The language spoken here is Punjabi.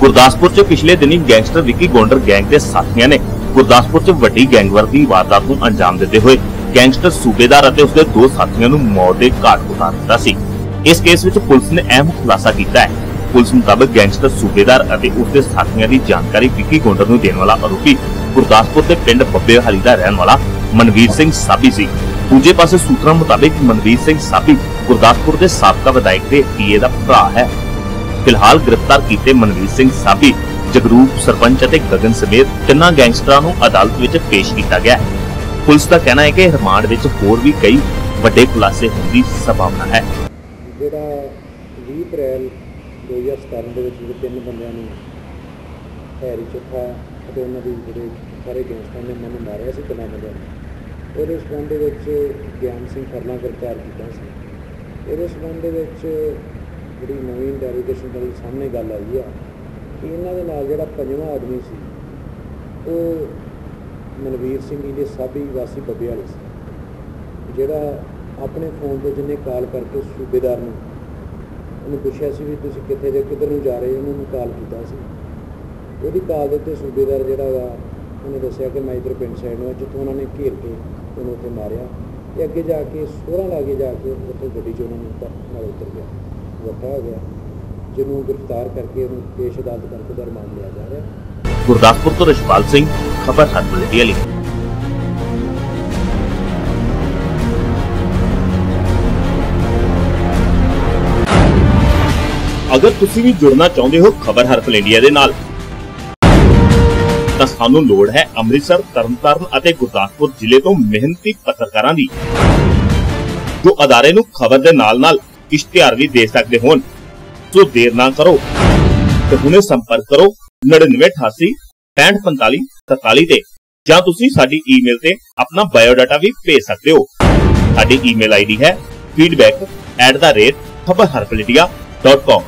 ਗੁਰਦਾਸਪੁਰ 'ਚ ਪਿਛਲੇ ਦਿਨੀ ਗੈਂਗਸਟਰ ਵਿੱਕੀ ਗੋਂਡਰ ਗੈਂਗ ਦੇ ਸਾਥੀਆਂ ਨੇ ਗੁਰਦਾਸਪੁਰ 'ਚ ਵੱਡੀ ਗੈਂਗਵਾਰ ਦੀ ਵਾਰਦਾਤ ਨੂੰ ਅੰਜਾਮ ਦਿੰਦੇ ਹੋਏ ਗੈਂਗਸਟਰ ਸੂਬੇਦਾਰ ਅਤੇ ਉਸਦੇ ਦੋ ਸਾਥੀਆਂ ਨੂੰ ਮੌਤ ਦੇ ਘਾਟ ਉਤਾਰ ਦਿੱਤਾ ਸੀ। ਇਸ ਕੇਸ ਵਿੱਚ ਪੁਲਿਸ ਨੇ ਅਹਿਮ ਖੁਲਾਸਾ ਕੀਤਾ ਹੈ। ਪੁਲਿਸ ਮੁਤਾਬਕ ਗੈਂਗਸਟਰ ਸੂਬੇਦਾਰ ਅਤੇ ਉਸਦੇ ਸਾਥੀਆਂ ਦੀ ਜਾਣਕਾਰੀ ਵਿੱਕੀ ਗੋਂਡਰ ਨੂੰ ਦੇਣ ਵਾਲਾ ਆਰੋਪੀ ਗੁਰਦਾਸਪੁਰ ਦੇ ਪਿੰਡ ਬੱਬੇਹਾਲੀ ਦਾ ਰਹਿਣ ਵਾਲਾ ਮਨਵੀਰ ਸਿੰਘ ਸਾਬੀ ਸੀ। ਦੂਜੇ ਪਾਸੇ ਸੂਤਰਾਂ ਮੁਤਾਬਕ ਮਨਵੀਰ ਸਿੰਘ ਸਾਬੀ ਗੁਰਦਾਸਪੁਰ ਦੇ ਸਾਬਕਾ ਵਿਧਾਇਕ ਦੇ ਪੀਏ ਦਾ ਭਰਾ ਹੈ। ਫਿਲਹਾਲ ਗ੍ਰਿਫਤਾਰ ਕੀਤੇ ਮਨਵੀਰ ਸਿੰਘ ਸਾਬੀ, ਜਗਰੂਪ ਸਰਪੰਚ ਅਤੇ ਗਗਨ ਸਮੇਤ ਤਿੰਨਾਂ ਗੈਂਗਸਟਰਾਂ ਨੂੰ ਅਦਾਲਤ ਵਿੱਚ ਪੇਸ਼ ਕੀਤਾ ਗਿਆ ਹੈ। ਪੁਲਿਸ ਦਾ ਕਹਿਣਾ ਹੈ ਕਿ ਰਿਮਾਂਡ ਵਿੱਚ ਹੋਰ ਵੀ ਕਈ ਵੱਡੇ ਖੁਲਾਸੇ ਹੋਣ ਦੀ ਸੰਭਾਵਨਾ ਹੈ। ਜਿਹੜਾ 20 ਅਪ੍ਰੈਲ 2017 ਦੇ ਵਿੱਚ ਜਿਹੜੇ ਤਿੰਨ ਬੰਦਿਆਂ ਨੂੰ ਹੈਰੀ ਚੁੱਕਾ ਅਤੇ ਉਹਨਾਂ ਦੇ ਜਿਹੜੇ ਸਾਰੇ ਗੈਂਗਸਟਰਾਂ ਨੇ ਮੈਨੂੰ ਮਾਰਿਆ ਸੀ, ਤਿੰਨਾਂ ਬੰਦਿਆਂ ਨੂੰ। ਉਹਦੇ ਸੰਬੰਧ ਦੇ ਵਿੱਚ ਗਿਆਨ ਸਿੰਘ ਫਰਨਾ ਗ੍ਰਿਫਤਾਰ ਕੀਤਾ ਸੀ। ਇਹਦੇ ਸੰਬੰਧ ਦੇ ਵਿੱਚ ਜਿਹੜੀ ਨਵੀਂ ਡੈਲੀਗੇਸ਼ਨ ਦੇ ਸਾਹਮਣੇ ਗੱਲ ਆਈ ਆ ਕਿ ਇਹਨਾਂ ਦੇ ਨਾਲ ਜਿਹੜਾ ਪੰਜਵਾਂ ਆਦਮੀ ਸੀ, ਉਹ ਮਨਵੀਰ ਸਿੰਘ ਜੀ ਦੇ ਸਾਬੀ ਵਾਸੀ ਬੱਬੇ ਵਾਲੇ ਸੀ, ਜਿਹੜਾ ਆਪਣੇ ਫੋਨ ਤੇ ਜਿੰਨੇ ਕਾਲ ਕਰਕੇ ਸੂਬੇਦਾਰ ਨੂੰ, ਉਹਨੂੰ ਪੁੱਛਿਆ ਸੀ ਵੀ ਤੁਸੀਂ ਕਿੱਥੇ ਦੇ ਕਿੱਧਰ ਨੂੰ ਜਾ ਰਹੇ ਹੋ? ਉਹਨਾਂ ਨੂੰ ਕਾਲ ਕੀਤਾ ਸੀ। ਉਹਦੀ ਕਾਲ ਦੇ ਉੱਤੇ ਸੂਬੇਦਾਰ ਜਿਹੜਾ ਵਾ, ਉਹਨੇ ਦੱਸਿਆ ਕਿ ਮੈਂ ਇਧਰ ਪਿੰਡ ਸਾਈਡ ਨੂੰ ਜਿੱਥੋਂ ਉਹਨਾਂ ਨੇ ਘੇਰ ਕੇ ਉਹਨੂੰ ਉੱਥੇ ਮਾਰਿਆ ਤੇ ਅੱਗੇ ਜਾ ਕੇ, ਸੋਹਰਾ ਲਾਗੇ ਜਾ ਕੇ ਉੱਥੇ ਗੱਡੀ 'ਚ ਉਹਨਾਂ ਨੂੰ ਨਾਲ ਉਤਰ ਗਿਆ। ਵੱਖਾ ਗਿਆ ਜਿਹਨੂੰ ਗ੍ਰਿਫਤਾਰ ਕਰਕੇ ਉਹਨੂੰ ਪੇਸ਼ ਅਦਾਲਤ ਕਰਕੇ ਉਹਦਾ ਰਿਮਾਂਡ ਲਿਆ ਜਾ ਰਿਹਾ। ਗੁਰਦਾਸਪੁਰ ਤੋਂ ਰਿਸ਼ਪਾਲ ਸਿੰਘ, ਖਬਰ ਹਰਬਲੇਟੀ ਵਾਲੀ ਅਗਰ ਤੁਸੀਂ ਵੀ ਜੁੜਨਾ ਚਾਹੁੰਦੇ ਹੋ ਖਬਰ ਹਰਫਲ ਇੰਡੀਆ ਦੇ ਨਾਲ, ਤਾਂ ਸਾਨੂੰ ਲੋੜ ਹੈ ਅੰਮ੍ਰਿਤਸਰ, ਤਰਨਤਾਰਨ ਅਤੇ ਗੁਰਦਾਸਪੁਰ ਜ਼ਿਲ੍ਹੇ ਤੋਂ ਮਿਹਨਤੀ ਪੱਤਰਕਾਰਾਂ ਦੀ, ਜੋ ਅਦਾਰੇ ਨੂੰ ਖਬਰ ਦੇ ਨਾਲ-ਨਾਲ ਇਸ਼ਤਿਹਾਰ ਵੀ ਦੇ ਸਕਦੇ ਹੋ ਸੋ ਦੇਰ ਨਾ ਕਰੋ ਤੇ ਹੁਣੇ ਸੰਪਰਕ ਕਰੋ 9988 6545 43 ਤੇ, ਜਾਂ ਤੁਸੀਂ ਸਾਡੀ ਈਮੇਲ ਤੇ ਆਪਣਾ ਬਾਇਓਡਾਟਾ ਵੀ ਭੇਜ ਸਕਦੇ ਹੋ। ਸਾਡੀ ਈਮੇਲ ਆਈਡੀ ਹੈ feedback@khabarharpalatia.com